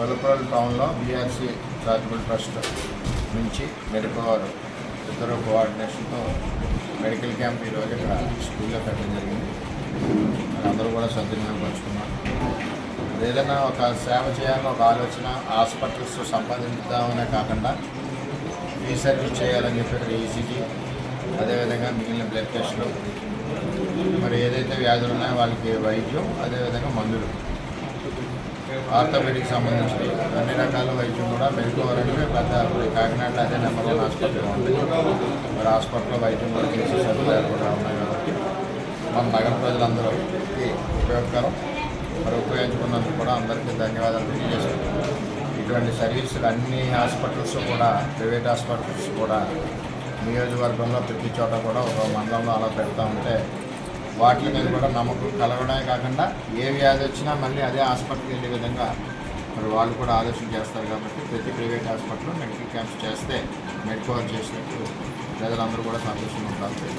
గొల్లపురం టౌన్లో BRC charitable trust నుంచి medical వారు ఇద్దరు కోఆర్డినేషన్తో మెడికల్ క్యాంప్ ఈరోజు ఇక్కడ స్కూల్లో పెట్టడం జరిగింది. అందరూ కూడా సద్వినియోగపరుచుకున్నారు ఏదైనా ఒక సేవ చేయాలని ఒక ఆలోచన హాస్పిటల్స్ సంపాదించుదామనే కాకుండా ఈ సర్వీస్ చేయాలని చెప్పి ఈసీకి ఈసీజీ. అదేవిధంగా మిగిలిన బ్లడ్ టెస్టులు మరి ఏదైతే వ్యాధులు ఉన్నాయో వాళ్ళకి వైద్యం అదేవిధంగా మందులు. ఆర్థోపెడిక్ సంబంధించి అన్ని రకాల వైద్యం కూడా మెరుకోవాలంటే పెద్ద ఇప్పుడు కాకినాడలో అదే నెంబర్ వన్ హాస్పిటల్ ఉంది. మరి హాస్పిటల్లో వైద్యం కూడా చేసే సదుపాయాలు కూడా ఉన్నాయి కాబట్టి మన నగర ప్రజలందరూకి ఉపయోగకరం. మరి ఉపయోగించుకున్నందుకు కూడా అందరికీ ధన్యవాదాలు తెలియజేస్తున్నాం ఇటువంటి సర్వీసులు అన్ని హాస్పిటల్స్ కూడా ప్రైవేట్ హాస్పిటల్స్ కూడా నియోజకవర్గంలో ప్రతి చోట కూడా ఒక మండలంలో అలా పెడతా ఉంటే వాటి మీద కూడా నమ్మకం కలగడమే కాకుండా ఏ వ్యాధి వచ్చినా మళ్ళీ అదే హాస్పిటల్కి వెళ్ళే విధంగా మరి వాళ్ళు కూడా ఆలోచన చేస్తారు కాబట్టి ప్రతి ప్రైవేట్ హాస్పిటల్లో మెడికల్ క్యాంప్స్ చేస్తే మెడికవర్ చేసినట్టు ప్రజలందరూ కూడా సంతోషంగా ఉంటారు.